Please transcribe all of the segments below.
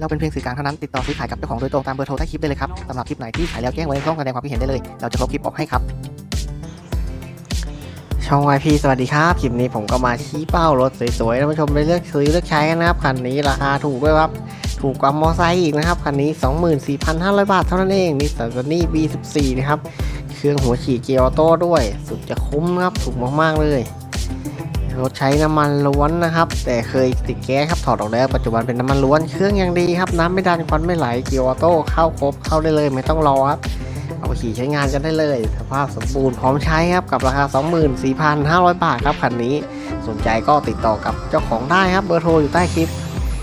เราเป็นเพียงสื่อกลางเท่านั้นติดต่อซื้อขายกับเจ้าของโดยตรงตามเบอร์โทรใต้คลิปได้เลยครับสำหรับคลิปไหนที่ขายแล้วแจ้งไว้ในช่องแสดงความคิดเห็นได้เลย เราจะลบคลิปออกให้ครับ ช่อง YP สวัสดีครับ คลิปนี้ผมก็มาชี้เป้ารถสวยๆท่านผู้ชมไปเลือกซื้อเลือกใช้กันนะครับคันนี้ราคาถูกด้วยครับถูกกว่ามอไซค์อีกนะครับคันนี้ 24,500 บาทเท่านั้นเองนี่สันนี่ B14 นะครับเครื่องหัวฉีดเกียร์ออโต้ด้วย สุดจะคุ้มนะครับถูกมากๆเลย รถใช้น้ำมันล้วนนะครับ แต่เคยติดแก๊สครับถอดออกแล้ว ปัจจุบันเป็นน้ำมันล้วนเครื่องยังดีครับน้ำไม่ดันควันไม่ไหลเกียร์ออโต้เข้าครบเข้าได้เลยไม่ต้องรอครับเอาไปขี่ใช้งานกันได้เลยสภาพสมบูรณ์พร้อมใช้ครับกับราคา 24,500 บาทครับคันนี้ สนใจก็ติดต่อกับเจ้าของได้ครับเบอร์โทรอยู่ใต้คลิป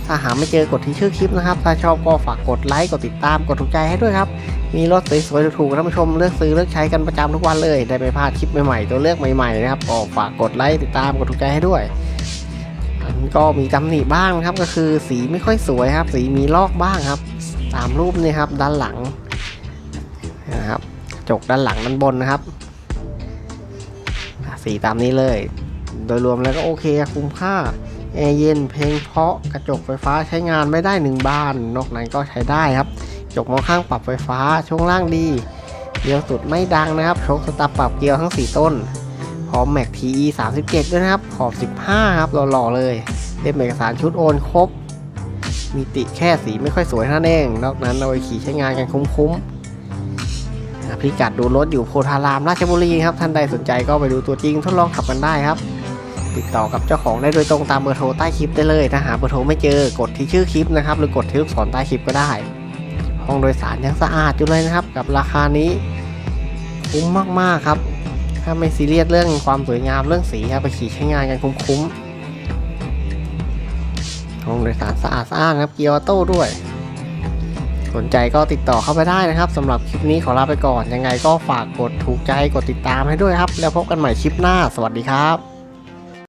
ถ้าหาไม่เจอกดที่ชื่อคลิปนะครับ ถ้าชอบก็ฝากกดไลค์ กดติดตาม กดถูกใจให้ด้วยครับ มีรถสวยๆถูกๆท่านผู้ชมเลือกซื้อเลือกใช้กันประจำทุกวันเลย ได้ไม่พลาดคลิปใหม่ๆ ตัวเลือกใหม่ๆนะครับ ก็ฝากกดไลค์ ติดตาม กดถูกใจให้ด้วย ก็มีตำหนิบ้างนะครับ ก็คือสีไม่ค่อยสวยครับ สีมีลอกบ้างครับ ตามรูปนี่ครับ ด้านหลังนะครับ จกด้านหลังด้านบนนะครับ สีตามนี้เลย โดยรวมแล้วก็โอเคคุ้มค่า แอร์เย็นเพลงเพาะกระจกไฟฟ้าใช้งานไม่ได้หนึ่งบาน นอกนั้นก็ใช้ได้ครับกระจกมองข้างปรับไฟฟ้าช่วงล่างดีเกียร์สุดไม่ดังนะครับโชคสตาร์ปรับเกียร์ทั้ง 4 ต้น พร้อมแม็ก TE 37ด้วยนะครับ ขอบ 15 ครับหล่อๆเลยเล่มเอกสารชุดโอนครบ มีติแค่สีไม่ค่อยสวยท่านั้นเอง นอกนั้นเอาไปขี่ใช้งานกันคุ้มๆพิกัดดูรถอยู่โพธารามราชบุรีครับ ท่านใดสนใจก็ไปดูตัวจริงทดลองขับกันได้ครับ ติดต่อกับเจ้าของได้โดยตรงตามเบอร์โทรใต้คลิปได้เลยถ้าหาเบอร์โทรไม่เจอกดที่ชื่อคลิปนะครับหรือกดที่ลูกศรใต้คลิปก็ได้ ห้องโดยสารยังสะอาดอยู่เลยนะครับ กับราคานี้คุ้มมากๆครับ ถ้าไม่ซีเรียสเรื่องความสวยงามเรื่องสีครับไปขี่ใช้งานกันคุ้มๆห้องโดยสารสะอาดสะอาดครับเกียร์ออโต้ด้วยสนใจก็ติดต่อเข้าไปได้นะครับสำหรับคลิปนี้ขอลาไปก่อน ยังไงก็ฝากกดถูกใจกดติดตามให้ด้วยครับ แล้วพบกันใหม่คลิปหน้า สวัสดีครับ